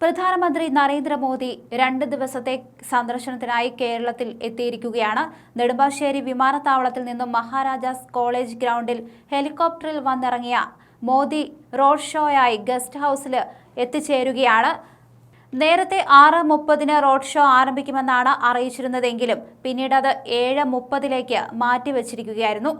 പ്രധാനമന്ത്രി നരേന്ദ്രമോദി രണ്ട് ദിവസത്തെ സന്ദർശനത്തിനായി കേരളത്തിൽ എത്തിയിരിക്കുകയാണ്. നെടുമ്പാശ്ശേരി വിമാനത്താവളത്തിൽ നിന്നും മഹാരാജാസ് കോളേജ് ഗ്രൗണ്ടിൽ ഹെലികോപ്റ്ററിൽ വന്നിറങ്ങിയ മോദി റോഡ് ഷോയായി ഗസ്റ്റ് ഹൗസിൽ എത്തിച്ചേരുകയാണ്. നേരത്തെ ആറ് മുപ്പതിന് റോഡ് ഷോ ആരംഭിക്കുമെന്നാണ് അറിയിച്ചിരുന്നതെങ്കിലും പിന്നീട് അത് ഏഴ് മുപ്പതിലേക്ക് മാറ്റിവെച്ചിരിക്കുകയായിരുന്നു.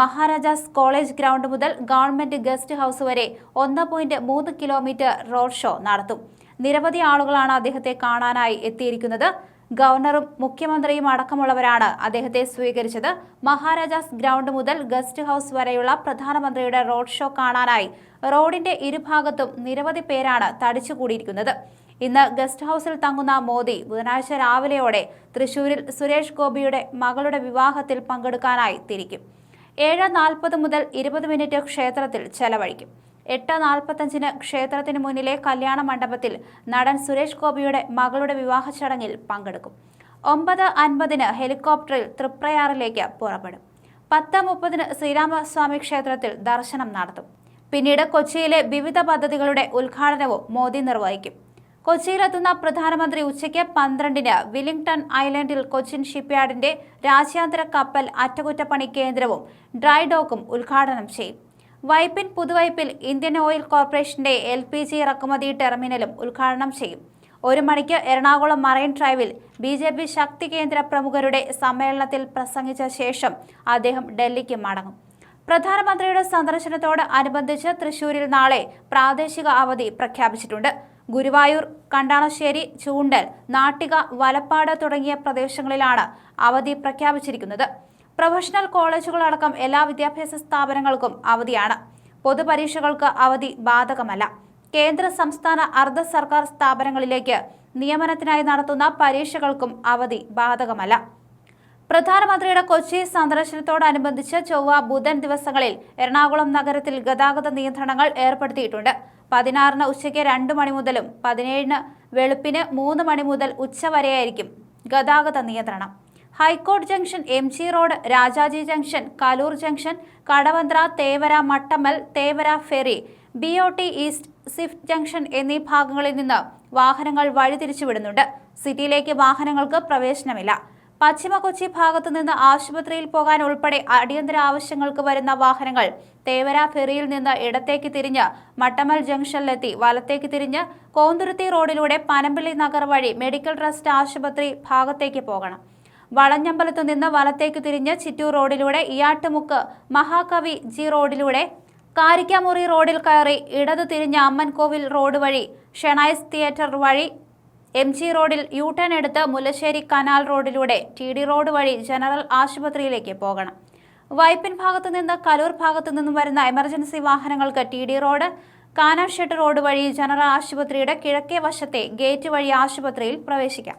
മഹാരാജാസ് കോളേജ് ഗ്രൗണ്ട് മുതൽ ഗവൺമെന്റ് ഗസ്റ്റ് ഹൗസ് വരെ ഒന്ന് പോയിന്റ് മൂന്ന് കിലോമീറ്റർ റോഡ് ഷോ നടത്തും. നിരവധി ആളുകളാണ് അദ്ദേഹത്തെ കാണാനായി എത്തിയിരിക്കുന്നത്. ഗവർണറും മുഖ്യമന്ത്രിയും അടക്കമുള്ളവരാണ് അദ്ദേഹത്തെ സ്വീകരിച്ചത്. മഹാരാജാസ് ഗ്രൗണ്ട് മുതൽ ഗസ്റ്റ് ഹൗസ് വരെയുള്ള പ്രധാനമന്ത്രിയുടെ റോഡ് ഷോ കാണാനായി റോഡിന്റെ ഇരുഭാഗത്തും നിരവധി പേരാണ് തടിച്ചുകൂടിയിരിക്കുന്നത്. ഇന്ന് ഗസ്റ്റ് ഹൗസിൽ തങ്ങുന്ന മോദി ബുധനാഴ്ച രാവിലെയോടെ തൃശൂരിൽ സുരേഷ് ഗോപിയുടെ മകളുടെ വിവാഹത്തിൽ പങ്കെടുക്കാനായി തിരിക്കും. ഏഴ് നാൽപ്പത് മുതൽ ഇരുപത് മിനിറ്റ് ക്ഷേത്രത്തിൽ ചെലവഴിക്കും. എട്ട് നാൽപ്പത്തഞ്ചിന് ക്ഷേത്രത്തിന് മുന്നിലെ കല്യാണ മണ്ഡപത്തിൽ നടൻ സുരേഷ് ഗോപിയുടെ മകളുടെ വിവാഹ ചടങ്ങിൽ പങ്കെടുക്കും. ഒമ്പത് അൻപതിന് ഹെലികോപ്റ്ററിൽ തൃപ്രയാറിലേക്ക് പുറപ്പെടും. പത്ത് മുപ്പതിന് ശ്രീരാമസ്വാമി ക്ഷേത്രത്തിൽ ദർശനം നടത്തും. പിന്നീട് കൊച്ചിയിലെ വിവിധ പദ്ധതികളുടെ ഉദ്ഘാടനവും മോദി നിർവഹിക്കും. കൊച്ചിയിലെത്തുന്ന പ്രധാനമന്ത്രി ഉച്ചയ്ക്ക് പന്ത്രണ്ടിന് വില്ലിംഗ്ടൺ ഐലൻഡിൽ കൊച്ചിൻ ഷിപ്പ്യാർഡിന്റെ രാജ്യാന്തര കപ്പൽ അറ്റകുറ്റപ്പണി കേന്ദ്രവും ഡ്രൈഡോക്കും ഉദ്ഘാടനം ചെയ്യും. വൈപ്പിൻ പുതുവൈപ്പിൽ ഇന്ത്യൻ ഓയിൽ കോർപ്പറേഷന്റെ എൽ പി ജി ഇറക്കുമതി ടെർമിനലും ഉദ്ഘാടനം ചെയ്യും. ഒരു മണിക്ക് എറണാകുളം മറൈൻ ഡ്രൈവിൽ ബി ജെ പി ശക്തി കേന്ദ്ര പ്രമുഖരുടെ സമ്മേളനത്തിൽ പ്രസംഗിച്ച ശേഷം അദ്ദേഹം ഡൽഹിക്ക് മടങ്ങും. പ്രധാനമന്ത്രിയുടെ സന്ദർശനത്തോട് അനുബന്ധിച്ച് തൃശൂരിൽ നാളെ പ്രാദേശിക അവധി പ്രഖ്യാപിച്ചിട്ടുണ്ട്. ഗുരുവായൂർ കണ്ടാണശ്ശേരി ചൂണ്ടൽ നാട്ടിക വലപ്പാട് തുടങ്ങിയ പ്രദേശങ്ങളിലാണ് അവധി പ്രഖ്യാപിച്ചിരിക്കുന്നത്. പ്രൊഫഷണൽ കോളേജുകളടക്കം എല്ലാ വിദ്യാഭ്യാസ സ്ഥാപനങ്ങൾക്കും അവധിയാണ്. പൊതുപരീക്ഷകൾക്ക് അവധി ബാധകമല്ല. കേന്ദ്ര സംസ്ഥാന അർദ്ധ സർക്കാർ സ്ഥാപനങ്ങളിലേക്ക് നിയമനത്തിനായി നടത്തുന്ന പരീക്ഷകൾക്കും അവധി ബാധകമല്ല. പ്രധാനമന്ത്രിയുടെ കൊച്ചി സന്ദർശനത്തോടനുബന്ധിച്ച് ചൊവ്വ ബുധൻ ദിവസങ്ങളിൽ എറണാകുളം നഗരത്തിൽ ഗതാഗത നിയന്ത്രണങ്ങൾ ഏർപ്പെടുത്തിയിട്ടുണ്ട്. പതിനാറിന് ഉച്ചയ്ക്ക് രണ്ട് മണി മുതലും പതിനേഴിന് വെളുപ്പിന് മൂന്ന് മണി മുതൽ ഉച്ചവരെയായിരിക്കും ഗതാഗത നിയന്ത്രണം. High court junction M G road Rajaji junction Kaloor junction Kadavanthra Thevara Mattammal Thevara ferry B O T east swift junction എന്നീ ഭാഗങ്ങളിൽ നിന്ന് വാഹനങ്ങൾ വഴിതിരിച്ചുവിടുന്നുണ്ട്. സിറ്റിയിലേക്ക് വാഹനങ്ങൾക്ക് പ്രവേശനമില്ല. പശ്ചിമ കൊച്ചി ഭാഗത്തു നിന്ന് ആശുപത്രിയിൽ പോകാൻ ഉൾപ്പെടെ അടിയന്തര ആവശ്യങ്ങൾക്ക് വരുന്ന വാഹനങ്ങൾ തേവര ഫെറിയിൽ നിന്ന് ഇടത്തേക്ക് തിരിഞ്ഞ് മട്ടമൽ ജംഗ്ഷനിലെത്തി. വലത്തേക്ക് തിരിഞ്ഞ് കോന്തുരുത്തി റോഡിലൂടെ പനമ്പിള്ളി നഗർ വഴി മെഡിക്കൽ ട്രസ്റ്റ് ആശുപത്രി ഭാഗത്തേക്ക് പോകണം. വളഞ്ഞമ്പലത്തു നിന്ന് വലത്തേക്ക് തിരിഞ്ഞ് ചിറ്റൂർ റോഡിലൂടെ ഇയാട്ടുമുക്ക് മഹാകവി ജി റോഡിലൂടെ കാരിക്കാമുറി റോഡിൽ കയറി ഇടത് തിരിഞ്ഞ് അമ്മൻകോവിൽ റോഡ് വഴി ഷെണൈസ് തിയേറ്റർ വഴി എം ജി റോഡിൽ യു ടേൺ എടുത്ത് മുല്ലശ്ശേരി കനാൽ റോഡിലൂടെ ടി ഡി റോഡ് വഴി ജനറൽ ആശുപത്രിയിലേക്ക് പോകണം. വൈപ്പിൻ ഭാഗത്തു നിന്ന് കലൂർ ഭാഗത്തു നിന്നും വരുന്ന എമർജൻസി വാഹനങ്ങൾക്ക് T D road canal shed road വഴി ജനറൽ ആശുപത്രിയുടെ കിഴക്കേ വശത്തെ ഗേറ്റ് വഴി ആശുപത്രിയിൽ പ്രവേശിക്കാം.